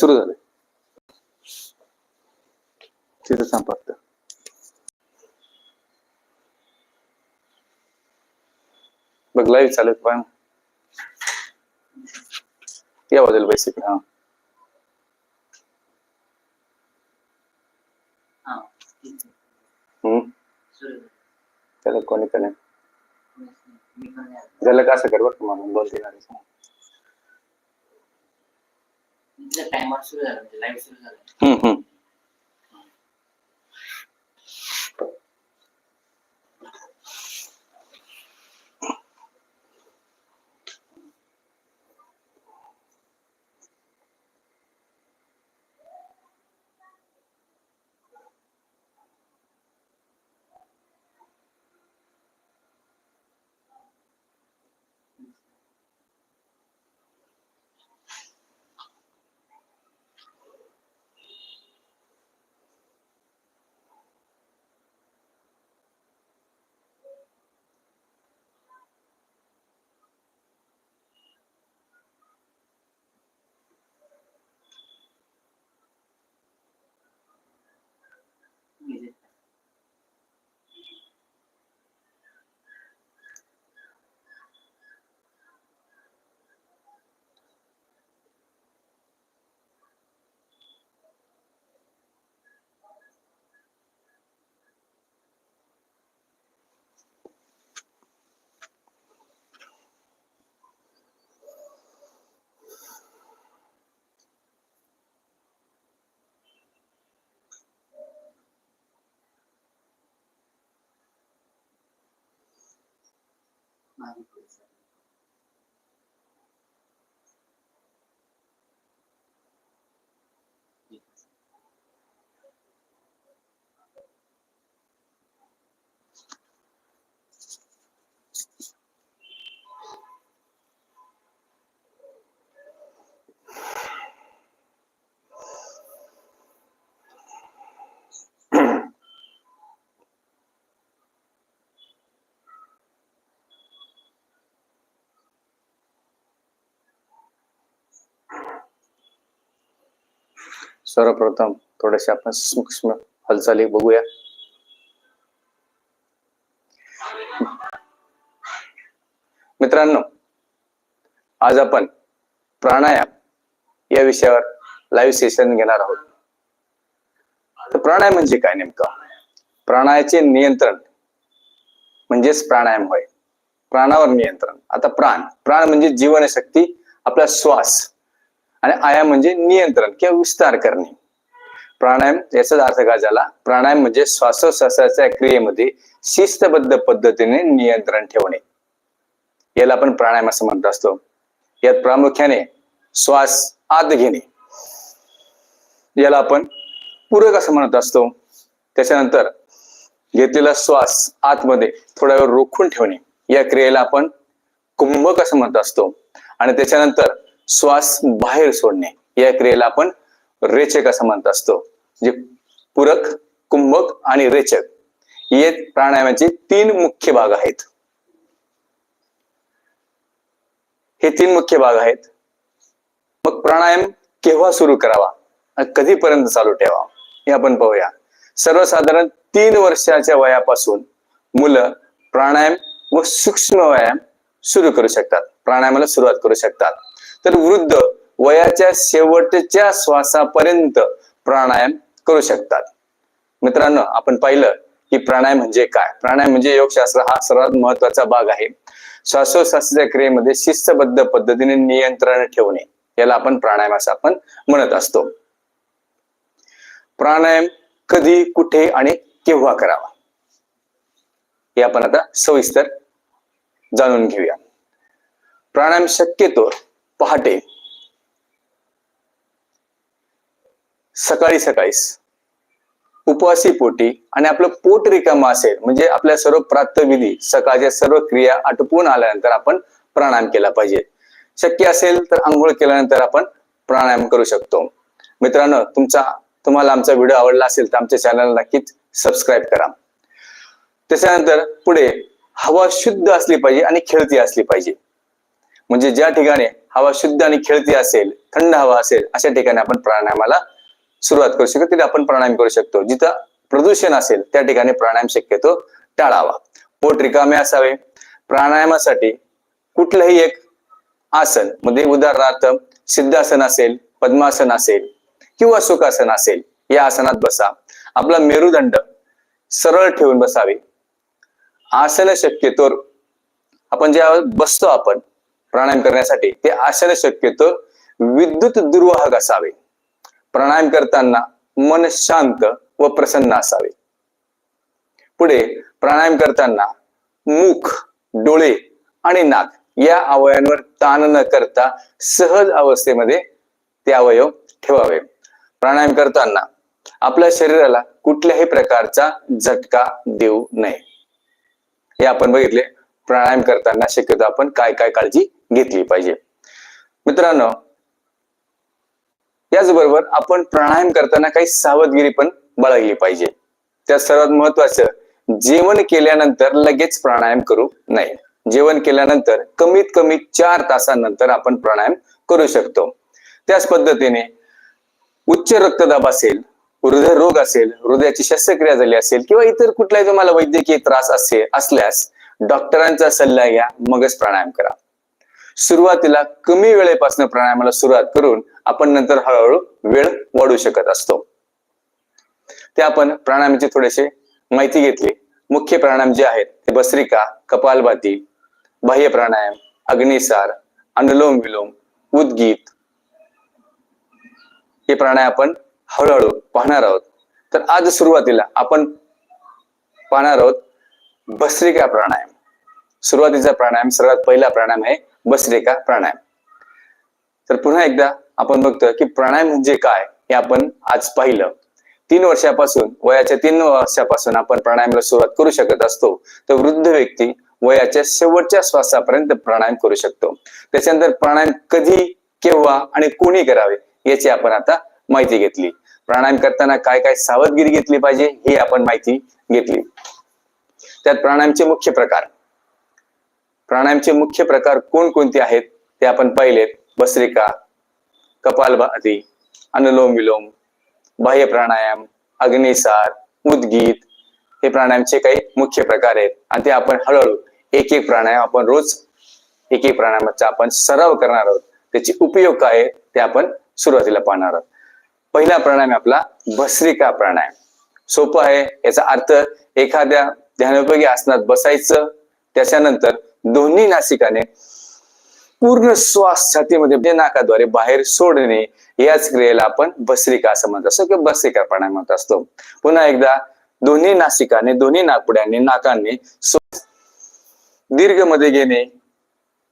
सुरू झालं. तिथं फक्त. बघ लाईव्ह चालत पण. या बाजूला पैसे हा. हा. त्याला कोणी कने मी पण नाही आलो. झालं का असं कर बघ तुम्हाला दोन तीन अडीच इथलं टायमर सुरू झालं मागे पुढे सर. सर्वप्रथम थोड्याशा आपण सूक्ष्म हालचाली बघूया. मित्रांनो आज आपण प्राणायाम या विषयावर लाईव्ह सेशन घेणार आहोत. तर प्राणायाम म्हणजे काय नेमकं? प्राणायाचे नियंत्रण म्हणजेच प्राणायाम होय. प्राणावर नियंत्रण. आता प्राण प्राण म्हणजे जीवनशक्ती आपला श्वास. आणि आयाम म्हणजे नियंत्रण किंवा विस्तार करणे. प्राणायाम याचाच अर्थ काय झाला? प्राणायाम म्हणजे श्वासोश्वासाच्या क्रियेमध्ये शिस्तबद्ध पद्धतीने नियंत्रण ठेवणे. याला आपण प्राणायाम असं म्हणत असतो. यात प्रामुख्याने श्वास आत घेणे. याला आपण पूरक असं म्हणत असतो. त्याच्यानंतर घेतलेला श्वास आतमध्ये थोडा वेळ रोखून ठेवणे. या क्रियेला आपण कुंभक असं म्हणत असतो. आणि त्याच्यानंतर श्वास बाहेर सोडणे. या क्रियेला आपण रेचक असं म्हणत असतो. जे पूरक कुंभक आणि रेचक हे प्राणायामाचे तीन मुख्य भाग आहेत. हे तीन मुख्य भाग आहेत. मग प्राणायाम केव्हा सुरू करावा? आणि कधीपर्यंत चालू ठेवा हे आपण पाहूया. सर्वसाधारण तीन वर्षाच्या वयापासून मुलं प्राणायाम व सूक्ष्म व्यायाम सुरू करू शकतात. प्राणायामाला सुरुवात करू शकतात. तर वृद्ध वयाच्या शेवटच्या श्वासापर्यंत प्राणायाम करू शकतात. मित्रांनो आपण पाहिलं की प्राणायाम म्हणजे काय? प्राणायाम म्हणजे योगशास्त्र हा सर्वात महत्त्वाचा भाग आहे. श्वासोश्वासाच्या क्रियेमध्ये शिस्तबद्ध पद्धतीने नियंत्रण ठेवणे याला आपण प्राणायाम असं आपण म्हणत असतो. प्राणायाम कधी कुठे आणि केव्हा करावा? हे आपण आता सविस्तर जाणून घेऊया. प्राणायाम शक्यतो पहाटे. सकाळी सकाळीस उपवासी पोटी आणि आपलं पोट रिकामा असेल म्हणजे आपल्या सर्व प्राप्तविधी सकाळच्या सर्व क्रिया आटपून आल्यानंतर आपण प्राणायाम केला पाहिजे. शक्य असेल तर आंघोळ केल्यानंतर आपण प्राणायाम करू शकतो. मित्रांनो तुमचा तुम्हाला आमचा व्हिडिओ आवडला असेल तर आमच्या चॅनल नक्कीच सबस्क्राईब करा. त्याच्यानंतर पुढे हवा शुद्ध असली पाहिजे आणि खेळती असली पाहिजे. म्हणजे ज्या ठिकाणी हवा शुद्ध आणि खेळती असेल थंड हवा असेल अशा ठिकाणी आपण प्राणायामाला सुरुवात करू शकतो. तिथे आपण प्राणायाम करू शकतो. जिथं प्रदूषण असेल त्या ठिकाणी प्राणायाम शक्यतो टाळावा. पोट रिकामे असावे. प्राणायामासाठी कुठलंही एक आसन म्हणजे उदाहरणार्थ सिद्धासन असेल पद्मासन असेल किंवा सुखासन असेल या आसनात बसा. आपला मेरुदंड सरळ ठेवून बसावे. आसन शक्यतो आपण ज्या बसतो आपण प्राणायाम करण्यासाठी ते आसन शक्यतो विद्युत दुर्वाहक असावे. प्राणायाम करताना मन शांत व प्रसन्न असावे. पुढे प्राणायाम करताना मुख डोळे आणि नाक या अवयवांवर ताण न करता सहज अवस्थेमध्ये ते अवयव ठेवावे. प्राणायाम करताना आपल्या शरीराला कुठल्याही प्रकारचा झटका देऊ नये. हे आपण बघितले. प्राणायाम करताना शक्यतो आपण काय काय काळजी घेतली पाहिजे. मित्रांनो याचबरोबर आपण प्राणायाम करताना काही सावधगिरी पण बाळगली पाहिजे. त्यात सर्वात महत्वाचं जेवण केल्यानंतर लगेच प्राणायाम करू नये. जेवण केल्यानंतर कमीत कमी चार तासानंतर आपण प्राणायाम करू शकतो. त्याच पद्धतीने उच्च रक्तदाब असेल हृदयरोग असेल हृदयाची शस्त्रक्रिया झाली असेल किंवा इतर कुठलाही तुम्हाला वैद्यकीय त्रास असे असल्यास डॉक्टरांचा सल्ला घ्या मगच प्राणायाम करा. सुरुवातीला कमी वेळेपासून प्राणायामाला सुरुवात करून आपण नंतर हळूहळू वेळ वाढू शकत असतो. ते आपण प्राणायामाची थोडेसे माहिती घेतली. मुख्य प्राणायाम जे आहेत ते भस्त्रिका कपालभाती बाह्य प्राणायाम अग्निसार अनुलोम विलोम उद्गीत हे प्राणायाम आपण हळूहळू पाहणार आहोत. तर आज सुरुवातीला आपण पाहणार आहोत भस्त्रिका प्राणायाम. सुरुवातीचा प्राणायाम सर्वात पहिला प्राणायाम आहे भस्त्रिका प्राणायाम. तर पुन्हा एकदा आपण बघतोय की प्राणायाम म्हणजे काय हे आपण आज पाहिलं. तीन वर्षापासून वयाच्या तीन वर्षापासून आपण प्राणायामाला सुरुवात करू शकत असतो. तर वृद्ध व्यक्ती वयाच्या शेवटच्या श्वासापर्यंत प्राणायाम करू शकतो. त्याच्यानंतर प्राणायाम कधी केव्हा आणि कोणी करावे याची आपण आता माहिती घेतली. प्राणायाम करताना काय काय सावधगिरी घेतली पाहिजे ही आपण माहिती घेतली. त्यात प्राणायामचे मुख्य प्रकार. प्राणायामचे मुख्य प्रकार कोणकोणते आहेत ते आपण पाहिलेत. भस्रिका कपालभाती अनुलोम विलोम बाह्य प्राणायाम अग्निसार उद्गीत हे प्राणायामचे काही मुख्य प्रकार आहेत. आणि ते आपण हळूहळू एक एक प्राणायाम आपण रोज एक एक प्राणायामाचा आपण सराव करणार आहोत. त्याचे उपयोग काय आहेत ते आपण सुरुवातीला पाहणार आहोत. पहिला प्राणायाम आपला भस्त्रिका प्राणायाम. सोपं आहे याचा अर्थ एखाद्या ध्यानोपयोगी आसनात बसायचं त्याच्यानंतर दोन्ही नासिकाने पूर्ण श्वास छातीमध्ये म्हणजे नाकाद्वारे बाहेर सोडणे याच क्रियेला आपण भस्रिका असं म्हणत. असतो किंवा भस्त्रिका प्राणायाम म्हणत असतो. पुन्हा एकदा दोन्ही नासिकाने दोन्ही नाकपुड्यांनी नाकांनी श्वास दीर्घमध्ये घेणे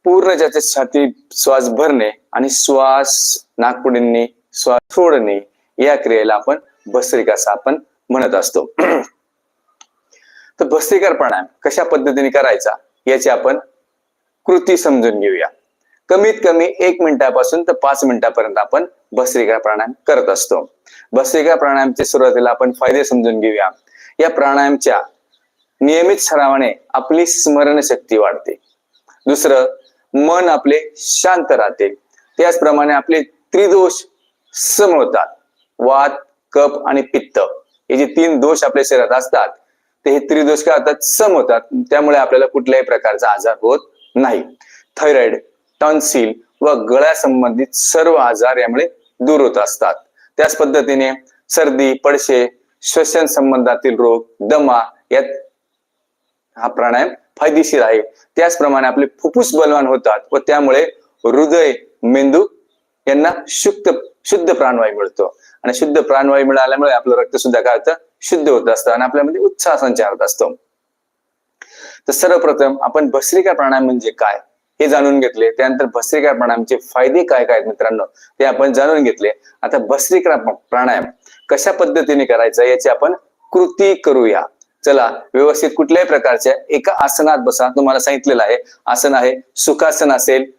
पूर्ण ज्याच्या छाती श्वास भरणे आणि श्वास नागपुडींनी श्वास सोडणे या क्रियेला आपण भस्त्रिका असं आपण म्हणत असतो. तर भस्त्रिकार प्राणायाम कशा पद्धतीने करायचा? याची आपण कृती समजून घेऊया. कमीत कमी एक मिनिटापासून तर पाच मिनिटापर्यंत आपण भस्त्रिका प्राणायाम करत असतो. भस्त्रिका प्राणायामचे सुरुवातीला आपण फायदे समजून घेऊया. या प्राणायामच्या नियमित सरावाने आपली स्मरणशक्ती वाढते. दुसरं मन आपले शांत राहते. त्याचप्रमाणे आपले त्रिदोष सम होतात वात कप आणि पित्त. हे जे तीन दोष आपल्या शरीरात असतात ते हे त्रिदोष काय होतात? सम होतात. त्यामुळे आपल्याला कुठल्याही प्रकारचा आजार होत नाही. थायरॉइड टॉन्सिल व गळ्या संबंधित सर्व आजार यामुळे दूर होत असतात. त्याच पद्धतीने सर्दी पडशे श्वसन संबंधातील रोग दमा यात हा प्राणायाम फायदेशीर आहे. त्याचप्रमाणे आपले फुफ्फुस बलवान होतात व त्यामुळे हृदय मेंदू यांना शुद्ध शुद्ध प्राणवायू मिळतो. आणि शुद्ध प्राणवायू मिळाल्यामुळे आपलं रक्त सुद्धा काय होतं? शुद्ध होत असतं आणि आपल्यामध्ये उत्साह संचार होत असतो. तर सर्वप्रथम आपण भस्त्रिका प्राणायाम म्हणजे काय हे जाणून घेतले. त्यानंतर भस्त्रिका प्राणायामचे फायदे काय काय आहेत मित्रांनो ते आपण जाणून घेतले. आता भस्त्रिका प्राणायाम कशा पद्धतीने करायचा याची आपण कृती करूया. चला व्यवस्थित कुठल्याही प्रकारच्या एका आसनात बसा. तुम्हाला सांगितलेलं आहे आसन आहे सुखासन असेल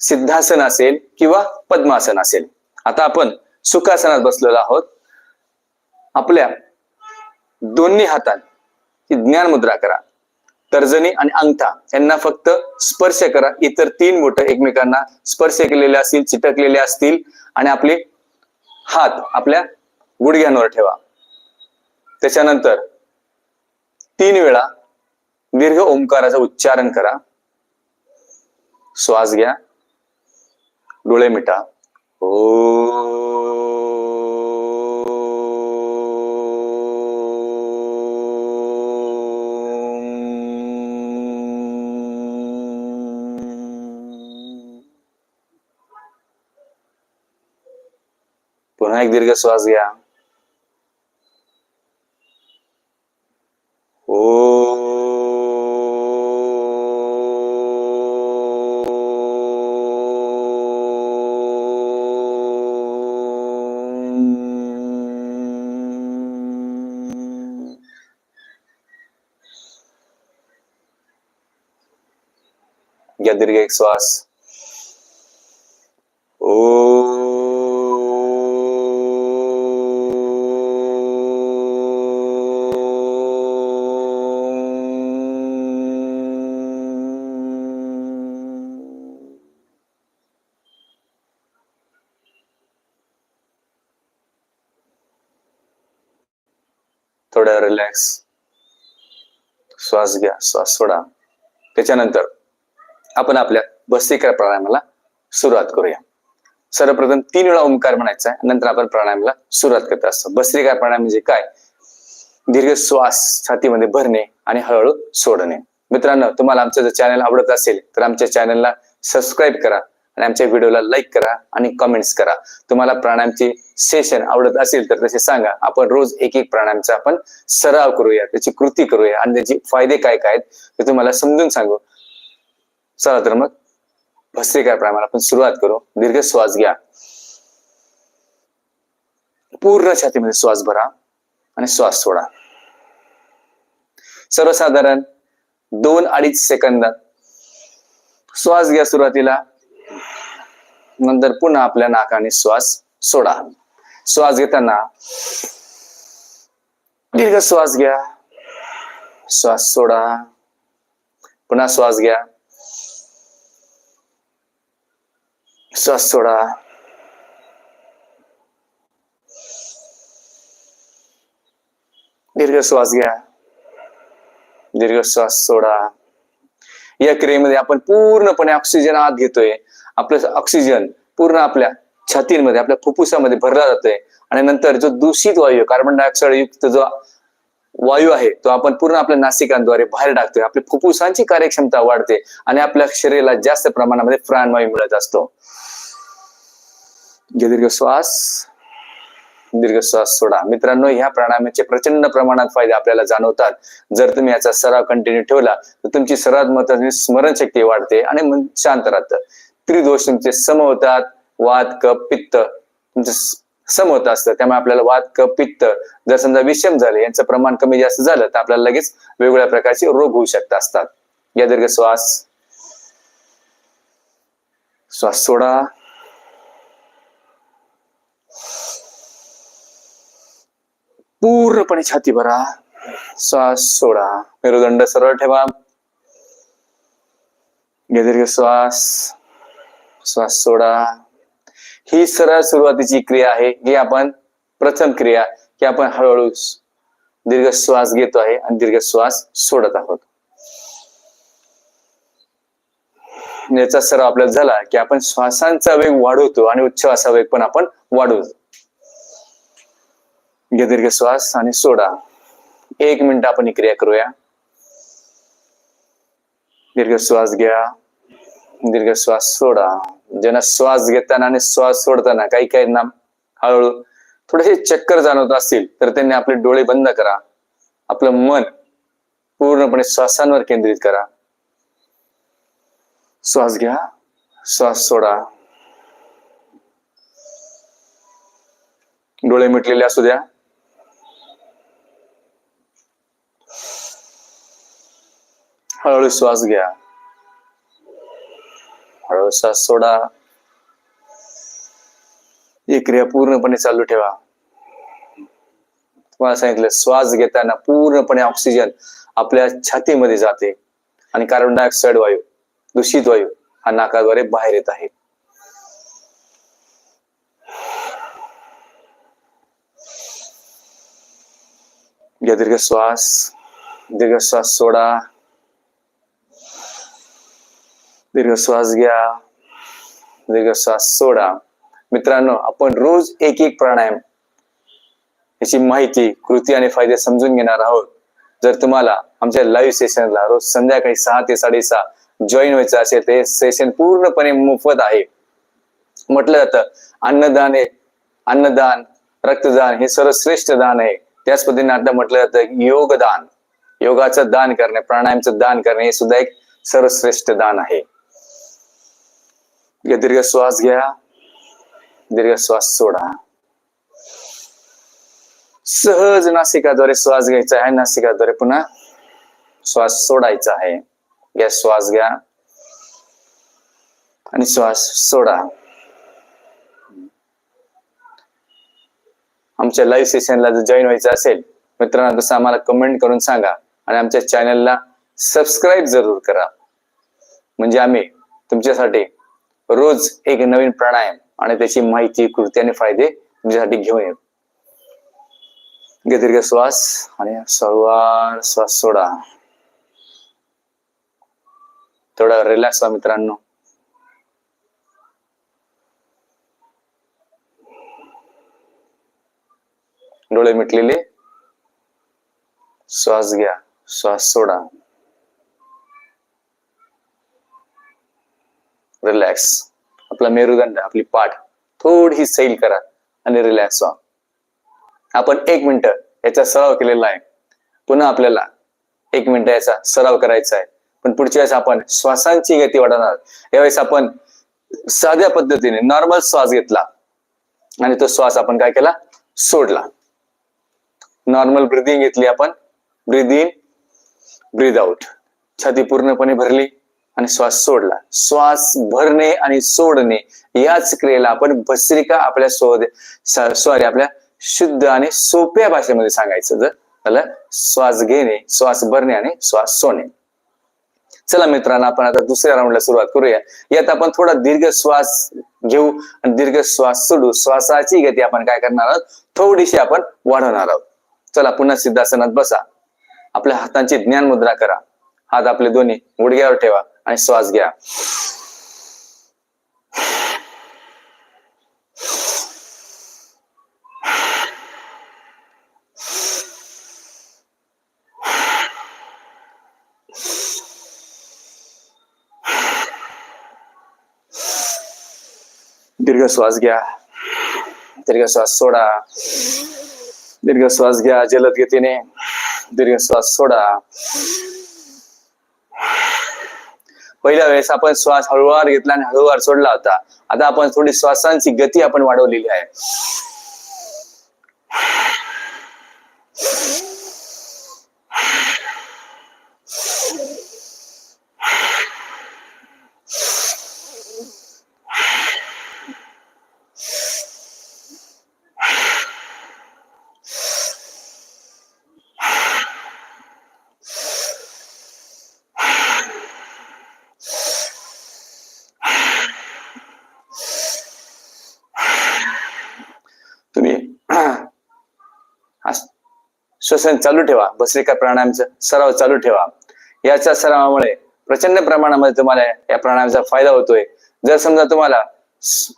सिद्धासन असेल किंवा पद्मासन असेल. आता आपण सुखासनात बसलेलो आहोत. आपल्या दोन्ही हाताने. ज्ञान मुद्रा करा तर्जनी आणि अंगठा यांना फक्त स्पर्श करा. इतर तीन बोट एकमेकांना स्पर्श केलेले असतील चिटकलेले असतील आणि आपले हात आपल्या गुडघ्यांवर ठेवा. त्याच्यानंतर तीन वेळा दीर्घ ओंकाराचं उच्चारण करा. श्वास घ्या. डोळे मिटा. ओ पुन्हा एक दीर्घ श्वास घ्या ओ घ्या दीर्घ एक श्वास श्वास घ्या श्वास सोडा. त्याच्यानंतर आपण आपल्या भस्त्रिका प्राणायामाला सुरुवात करूया. सर्वप्रथम तीन वेळा ओंकार म्हणायचा आहे नंतर आपण प्राणायामाला सुरुवात करत असतो. भस्त्रिका प्राणायाम म्हणजे काय? दीर्घ श्वास छातीमध्ये भरणे आणि हळूहळू सोडणे. मित्रांनो तुम्हाला आमचं जर चॅनल आवडत असेल तर आमच्या चॅनलला सबस्क्राईब करा. आणि आमच्या व्हिडिओला लाईक करा आणि कमेंट्स करा. तुम्हाला प्राणायामचे सेशन आवडत असेल तर तसे सांगा. आपण रोज एक एक प्राणायामचा आपण सराव करूया त्याची कृती करूया आणि त्याचे फायदे काय काय आहेत ते तुम्हाला समजून सांगू. चला तर मग भस्त्रिका प्राणायामाला आपण सुरुवात करू. दीर्घ श्वास घ्या. पूर्ण छातीमध्ये श्वास भरा आणि श्वास सोडा. सर्वसाधारण दोन अडीच सेकंदात श्वास घ्या सुरुवातीला. नंतर पुन्हा आपल्या नाकाने श्वास सोडा. श्वास घेताना दीर्घ श्वास घ्या. श्वास सोडा. पुन्हा श्वास घ्या. श्वास सोडा. दीर्घ श्वास घ्या. दीर्घ श्वास सोडा. या क्रियेमध्ये आपण पूर्णपणे ऑक्सिजन आत घेतोय. आपलं ऑक्सिजन पूर्ण आपल्या छातीमध्ये आपल्या फुफ्फुसामध्ये भरला जातोय. आणि नंतर जो दूषित वायू कार्बन डायऑक्साईड युक्त जो वायू आहे तो आपण पूर्ण आपल्या नासिकांद्वारे बाहेर टाकतोय. आपल्या फुफ्फुसांची कार्यक्षमता वाढते आणि आपल्या शरीराला जास्त प्रमाणामध्ये प्राणवायू मिळत असतो. दीर्घ श्वास. दीर्घ श्वास सोडा. मित्रांनो ह्या प्राणायामाचे प्रचंड प्रमाणात फायदे आपल्याला जाणवतात. जर तुम्ही याचा सराव कंटिन्यू ठेवला तर तुमची सर्वात महत्वाची स्मरणशक्ती वाढते आणि मन शांत राहतं. त्रिदोष तुमचे सम होतात वात कप पित्त. म्हणजे तुमचं सम होत असतं. त्यामुळे आपल्याला वात कप पित्त जर समजा विषम झाले यांचं प्रमाण कमी जास्त झालं तर आपल्याला लगेच वेगवेगळ्या प्रकारचे रोग होऊ शकत असतात. या दीर्घ श्वास. श्वास सोडा. पूर्णपणे छाती भरा. श्वास सोडा. मेरुदंड सरळ ठेवा. दीर्घ श्वास. श्वास सोडा. ही सरळ सुरुवातीची क्रिया आहे. ही आपण प्रथम क्रिया की आपण हळूहळू दीर्घ श्वास घेतो आहे आणि दीर्घ श्वास सोडत आहोत. याचा सराव आपल्याला झाला की आपण श्वासांचा वेग वाढवतो आणि उच्छ्वासा वेग पण आपण वाढवतो. घे दीर्घ श्वास आणि सोडा. एक मिनिट आपण ही क्रिया करूया. दीर्घ श्वास घ्या. दीर्घ श्वास सोडा. ज्यांना श्वास घेताना आणि श्वास सोडताना काही काही ना हळूहळू थोडेसे चक्कर जाणवत असतील तर त्यांनी आपले डोळे बंद करा. आपलं मन पूर्णपणे श्वासांवर केंद्रित करा. श्वास घ्या. श्वास सोडा. डोळे मिटलेले असू द्या. हळूहळू श्वास घ्या. हळूहळू श्वास सोडा. ही क्रिया पूर्णपणे चालू ठेवा. तुम्हाला सांगितलं श्वास घेताना पूर्णपणे ऑक्सिजन आपल्या छातीमध्ये जाते. आणि कार्बन डायऑक्साईड वायू दूषित वायू हा नाकाद्वारे बाहेर येत आहे. दीर्घ श्वास दीर्घ श्वास सोडा. दीर्घ श्वास घ्या दीर्घ श्वास सोडा. मित्रांनो आपण रोज एक एक प्राणायाम याची माहिती कृती आणि फायदे समजून घेणार आहोत. जर तुम्हाला आमच्या लाईव्ह सेशनला रोज संध्याकाळी सहा ते साडेसहा जॉईन व्हायचं असेल ते सेशन पूर्णपणे मोफत आहे. म्हटलं जातं अन्नदान हे अन्नदान रक्तदान हे सर्वश्रेष्ठ दान आहे. त्याच पद्धतीने आता म्हटलं जातं योगदान. योगाचं दान करणे प्राणायामचं दान करणे हे सुद्धा एक सर्वश्रेष्ठ दान आहे. दीर्घ श्वास घ्या दीर्घ श्वास सोडा सहज नासिकाद्वारे श्वास घ्यायचा आहे नासिकाद्वारे पुन्हा श्वास सोडायचा आहे घ्या श्वास घ्या आणि श्वास सोडा आमच्या लाईव्ह सेशनला जर जॉईन व्हायचं असेल मित्रांनो तसं आम्हाला कमेंट करून सांगा आणि आमच्या चॅनलला सबस्क्राईब जरूर करा म्हणजे आम्ही तुमच्यासाठी रोज एक नवीन प्राणायाम आणि त्याची माहिती कृती आणि फायदे तुमच्यासाठी घेऊन येऊ घे दीर्घ श्वास आणि सर्वार श्वास सोडा. थोडा रिलॅक्स व्हा मित्रांनो. डोळे मिटलेले. श्वास घ्या. श्वास सोडा. रिलॅक्स आपला मेरुदंड आपली पाठ थोडी सैल करा आणि रिलॅक्स व्हा. आपण एक मिनिट याचा सराव केलेला आहे. पुन्हा आपल्याला एक मिनिट याचा सराव करायचा आहे. पण पुढच्या वेळेस आपण श्वासांची गती वाढवणार. यावेळेस आपण साध्या पद्धतीने नॉर्मल श्वास घेतला आणि तो श्वास आपण काय केला? सोडला. नॉर्मल ब्रिदिंग घेतली आपण. ब्रिद इन ब्रिद आउट छाती पूर्णपणे भरली. आणि श्वास सोडला. श्वास भरणे आणि सोडणे याच क्रियेला आपण भस्त्रिका आपल्या सॉरी आपल्या शुद्ध आणि सोप्या भाषेमध्ये सांगायचं जर त्याला श्वास घेणे श्वास भरणे आणि श्वास सोडणे. चला मित्रांनो आपण आता दुसऱ्या राऊंडला सुरुवात करूया. यात आपण थोडा दीर्घ श्वास घेऊ आणि दीर्घ श्वास सोडू. श्वासाची गती आपण काय करणार आहोत? थोडीशी आपण वाढवणार आहोत. चला पुन्हा सिद्धासनात बसा. आपल्या हातांची ज्ञान मुद्रा करा. हात आपले दोन्ही गुडघ्यावर ठेवा. आणि श्वास घ्या. दीर्घ श्वास घ्या. दीर्घ श्वास सोडा. दीर्घ श्वास घ्या जलद गतीने. दीर्घ श्वास सोडा. पहिल्या वेळेस आपण श्वास हळूवार घेतला आणि हळूवार सोडला होता. आता आपण थोडी श्वासांची गती आपण वाढवलेली आहे. श्वसन चालू ठेवा. भस्त्रिका प्राणायामचा सराव चालू ठेवा. याच्या सरावामुळे प्रचंड प्रमाणामध्ये तुम्हाला या प्राणायामचा फायदा होतोय. जर समजा तुम्हाला स-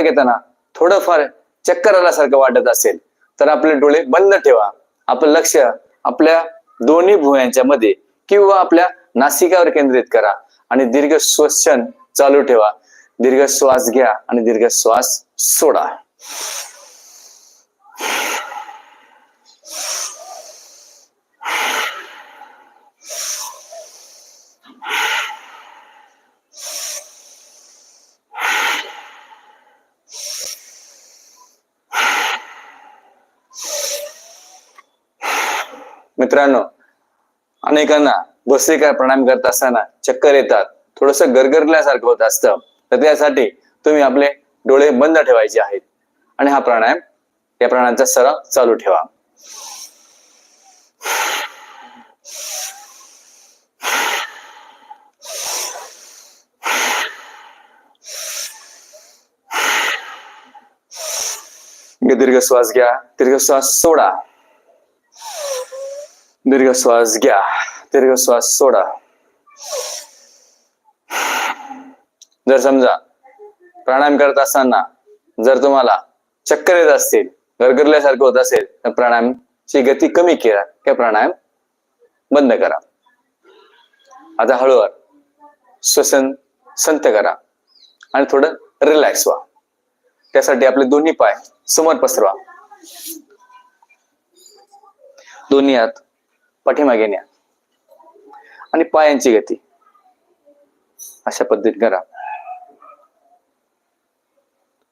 घेताना थोडंफार चक्कर आल्यासारखं वाटत असेल तर आपले डोळे बंद ठेवा. आपलं लक्ष आपल्या दोन्ही भुयांच्या मध्ये किंवा आपल्या नासिकावर केंद्रित करा आणि दीर्घ श्वसन चालू ठेवा. दीर्घ श्वास घ्या आणि दीर्घ श्वास सोडा. मित्रांनो अनेकांना भस्त्रिका प्रणाम करत असताना चक्कर येतात. थोडस गरगरल्यासारखं होत असतं. तर त्यासाठी तुम्ही आपले डोळे बंद ठेवायचे आहेत. आणि हा प्राणायाम या प्राणांचा सराव चालू ठेवा. दीर्घ श्वास घ्या. दीर्घ श्वास सोडा. दीर्घ श्वास घ्या. दीर्घ श्वास सोडा. जर समजा प्राणायाम करत असताना जर तुम्हाला चक्कर येत असतील गरगरल्यासारखं होत असेल तर प्राणायामची गती कमी करा. किंवा प्राणायाम बंद करा. आता हळूहळू श्वसन संत करा आणि थोडं रिलॅक्स व्हा. त्यासाठी आपले दोन्ही पाय समोर पसरवा. दोन्ही हात पाठीमागे न्या. आणि पायांची गती. अशा पद्धतीने करा.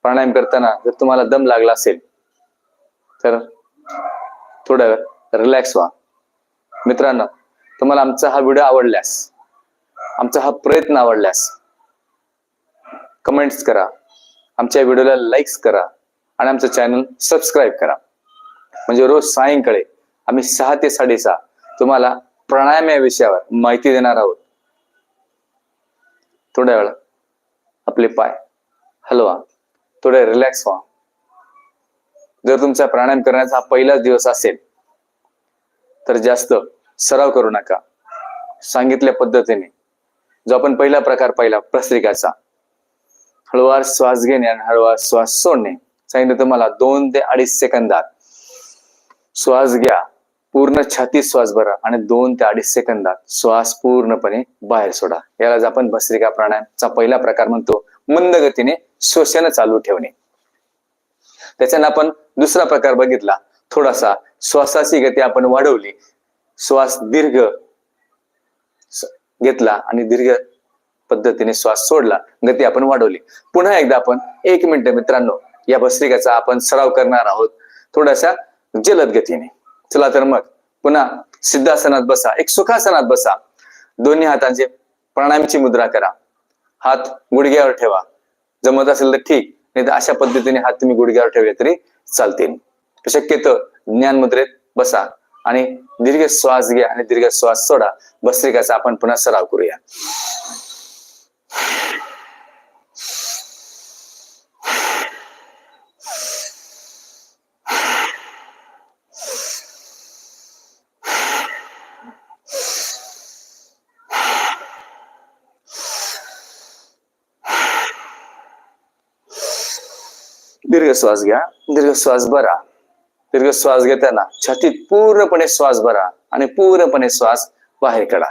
प्राणायाम करताना जर तुम्हाला दम लागला असेल तर थोडा वेळ रिलॅक्स व्हा. मित्रांनो तुम्हाला आमचा हा व्हिडिओ आवडल्यास आमचा हा प्रयत्न आवडल्यास कमेंट्स करा. आमच्या व्हिडिओला लाईक्स करा. आणि आमचं चॅनल सबस्क्राईब करा. म्हणजे रोज सायंकाळी आम्ही सहा ते साडेसहा तुम्हाला प्राणायाम या विषयावर माहिती देणार आहोत. थोड्या वेळा आपले पाय हलवा थोडे रिलॅक्स व्हा. जर तुमचा प्राणायाम करण्याचा हा पहिलाच दिवस असेल तर जास्त सराव करू नका. सांगितल्या पद्धतीने जो आपण पहिला प्रकार पाहिला प्रसरिकाचा हळूवार श्वास घेणे आणि हळूवार श्वास सोडणे. सांगितलं तुम्हाला दोन ते अडीच सेकंदात. श्वास घ्या. पूर्ण छाती श्वास भरा आणि दोन ते अडीच सेकंदात श्वास पूर्णपणे बाहेर सोडा. यालाच आपण भस्त्रिका प्राणायामचा पहिला प्रकार म्हणतो. मंद गतीने श्वसन चालू ठेवणे. त्याच्यानं आपण दुसरा प्रकार बघितला. थोडासा श्वासाची गती आपण वाढवली. श्वास दीर्घ घेतला आणि दीर्घ पद्धतीने श्वास सोडला. गती आपण वाढवली. पुन्हा एकदा आपण एक मिनिट मित्रांनो या भस्त्रिकाचा आपण सराव करणार आहोत. थोडासा जलद गतीने. चला तर मग पुन्हा सिद्धासनात बसा एक सुखासनात बसा. दोन्ही हातांचे प्राणायामची मुद्रा करा. हात गुडघ्यावर ठेवा. जमत असेल तर ठीक नाही तर अशा पद्धतीने हात तुम्ही गुडघ्यावर ठेवले तरी चालतील. शक्यतो ज्ञान मुद्रेत बसा आणि दीर्घ श्वास घ्या आणि दीर्घ श्वास सोडा. भस्त्रिकाचा आपण पुन्हा सराव करूया. दीर्घ श्वास घ्या. दीर्घ श्वास भरा दीर्घ श्वास घेताना छातीत पूर्णपणे श्वास भरा आणि पूर्णपणे श्वास बाहेर काढा.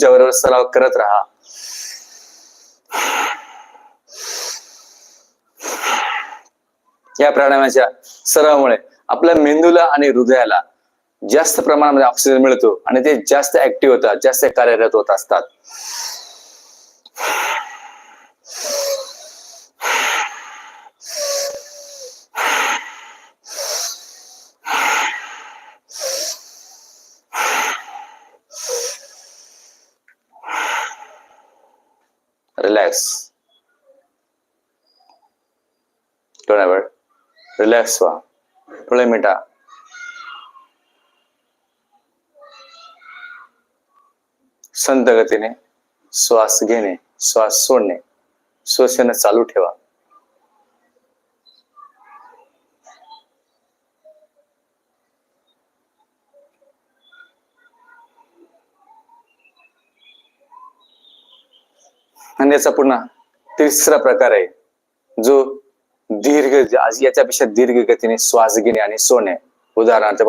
तुमच्याबरोबर सराव करत राहा. या प्राणायामाच्या सरावामुळे आपल्या मेंदूला आणि हृदयाला जास्त प्रमाणामध्ये ऑक्सिजन मिळतो आणि ते जास्त ऍक्टिव्ह होतात जास्त कार्यरत होत असतात. रिलॅक्स Don't वेळ रिलॅक्स व्हा डोळे मिटा संत गतीने श्वास घेणे श्वास सोडणे श्वसन चालू ठेवा. आणि पुन्हा तिसरा प्रकार आहे जो दीर्घ आज याच्यापेक्षा दीर्घ गतीने श्वास घेणे आणि सोने. उदाहरणार्थ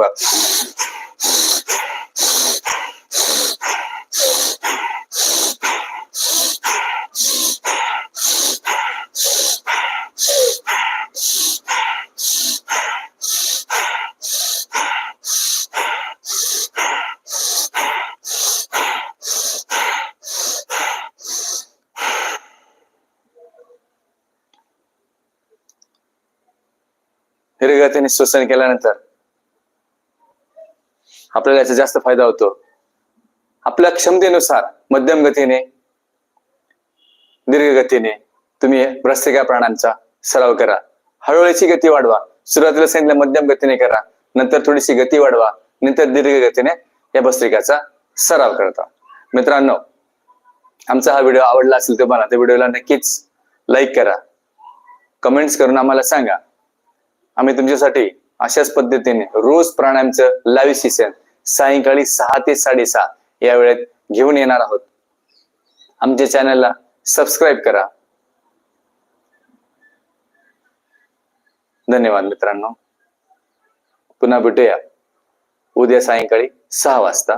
बघा श्वसन केल्यानंतर आपल्याला याचा जास्त फायदा होतो. आपल्या क्षमतेनुसार मध्यम गतीने दीर्घ गतीने तुम्ही भ्रस्तिका प्राणांचा सराव करा. हळूहळूची गती वाढवा. सुरुवातीला सांगितलं मध्यम गतीने करा. नंतर थोडीशी गती वाढवा. नंतर दीर्घ गतीने या भस्त्रिकाचा सराव करता. मित्रांनो आमचा हा व्हिडिओ आवडला असेल तुम्हाला त्या व्हिडिओला नक्कीच लाईक करा. कमेंट्स करून आम्हाला सांगा. आम्ही तुमच्यासाठी अशाच पद्धतीने रोज प्राणायामचं लाईव्ह सेशन सायंकाळी सहा ते साडेसहा या वेळेत घेऊन येणार आहोत. आमच्या चॅनलला सबस्क्राईब करा. धन्यवाद मित्रांनो. पुन्हा भेटूया उद्या सायंकाळी सहा वाजता.